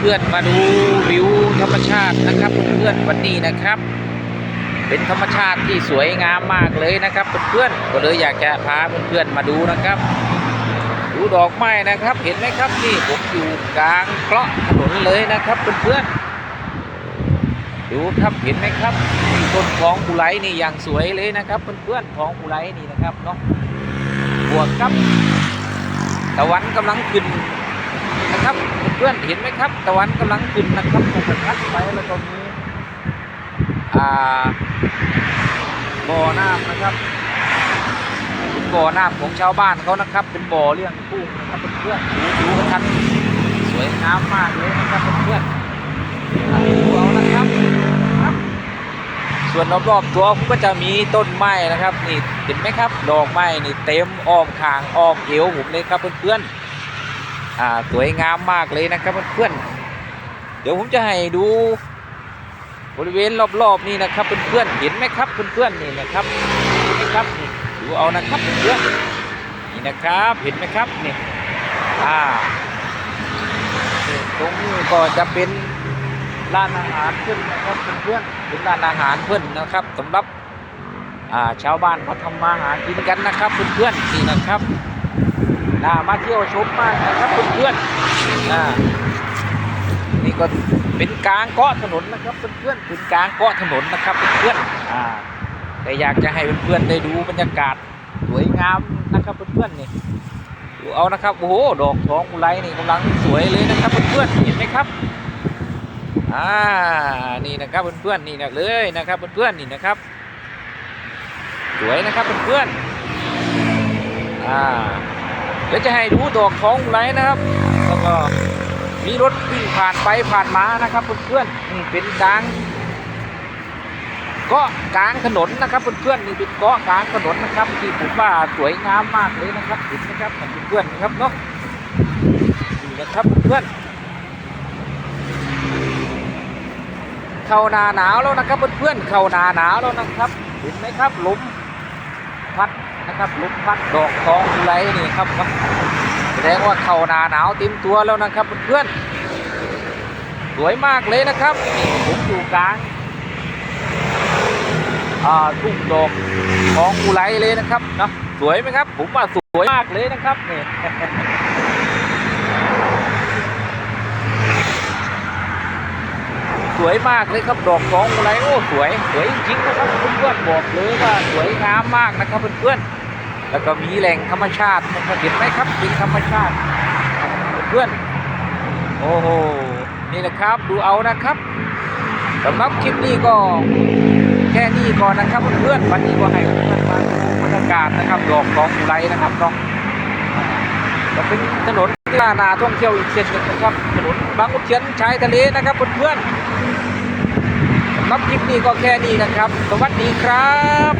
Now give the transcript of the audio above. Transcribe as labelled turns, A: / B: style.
A: เพื่อนๆมาดูวิวธรรมชาตินะครับเพื่อนๆวันนี้นะครับ เป็นธรรมชาติที่สวยงามมากเลยนะครับเพื่อนๆก็เลยอยากจะพาเพื่อนๆมาดูนะครับ ดูดอกไม้นะครับ เห็นไหมครับนี่ผมอยู่กลางเกาะถนนเลยนะครับเพื่อนๆดูครับเห็นไหมครับต้นทองกุไลนี่อย่างสวยเลยนะครับเพื่อนๆทองกุไลนี่นะครับเนาะบวกครับตะวันกำลังขึ้น นะครับเพื่อนเห็นไหมครับ ตะวันกำลังขึ้นนะครับจะทัดไปแล้วตรงนี้อ่าบ่อน้ำนะครับเป็นบ่อน้ำของชาวบ้านเขานะครับ เป็นบ่อเลี้ยงกุ้งนะครับเพื่อนๆดูดูกันทัน สวยงามมากเลยนะครับเพื่อนๆอันนี้ดูเอานะครับส่วนรอบๆตัวก็จะมีต้นไม้นะครับนี่เห็นไหมครับดอกไม้นี่เต็มอ้อมคางอ้อมเอวผมเลยครับเพื่อนๆ อ่าสวยงามมากเลยนะครับเพื่อนๆเดี๋ยวผมจะให้ดูบริเวณรอบๆนี่นะครับเพื่อนๆเห็นไหมครับเพื่อนๆนี่นะครับเห็นไหมครับดูเอานะครับเพื่อนๆนี่นะครับเห็นไหมครับนี่อ่าตรงนี้ก็จะเป็นร้านอาหารเพื่อนนะครับเพื่อนๆเป็นร้านอาหารเพื่อนนะครับสำหรับอ่าชาวบ้านเขาทำมาหากินกันนะครับเพื่อนๆนี่นะครับ น่ามาเที่ยวชมมากนะครับเพื่อนๆอ่านี่ก็เป็นกลางเกาะถนนนะครับเพื่อนๆเป็นกลางเกาะถนนนะครับเพื่อนๆอ่าแต่อยากจะให้เพื่อนๆได้ดูบรรยากาศสวยงามนะครับเพื่อนๆนี่ดูเอานะครับโอ้โหดอกทองอุไรนี่กำลังสวยเลยนะครับเพื่อนๆเห็นไหมครับอ่านี่นะครับเพื่อนๆนี่นะเลยนะครับเพื่อนๆนี่นะครับ สวยนะครับเพื่อนๆอ่า ดี๋ยวจะให้ดูดอกท้องไรนะครับแล้วก็มีรถวิ่งผ่านไปผ่านมานะครับเพื่อนๆเป็นกลางเกาะกลางถนนนะครับเพื่อนๆนี่เป็นเกาะกลางถนนนะครับที่ผมว่าสวยงามมากเลยนะครับเห็นไหมครับเพื่อนๆนะครับเนาะนี่นะครับเพื่อนเข้าหนาหนาวแล้วนะครับเพื่อนๆเข้าหนาหนาวแล้วนะครับเห็นไหมครับลมพัด นะครับลุมพัดดอกทองอุไรนี่ครับครับแสดงว่าเข่าหนาหนาวเต็มตัวแล้วนะครับเพื่อนๆสวยมากเลยนะครับผมอยู่กลางอ่าทุ่งดอกของอุไรเลยนะครับเนาะสวยไหมครับ ผมว่าสวยมากเลยนะครับเนี่ย วยมากเลยครับดอกของอุไรโอ้สวยสวยจริงๆนะครับเพื่อนๆบอกเลยว่าสวยงามมากนะครับเพื่อนๆแล้วก็มีแหล่งธรรมชาตินะครับเห็นไหมครับเป็นธรรมชาติเพื่อนโอ้โหนี่นะครับดูเอานะครับสำหรับคลิปนี้ก็แค่นี้ก่อนนะครับเพื่อนๆวันนี้ก็ให้เพื่อนๆมาดูบรรยากาศนะครับดอกของอุไรนะครับเนาะก็เป็นถนน ที่นานาท่องเที่ยวอีกเส้นหนึงนะครับถนนบางขุนเทียนชายทะเลนะครับเพื่อนๆสำหรับคลิปนี้ก็แค่นี้นะครับ สวัสดีครับ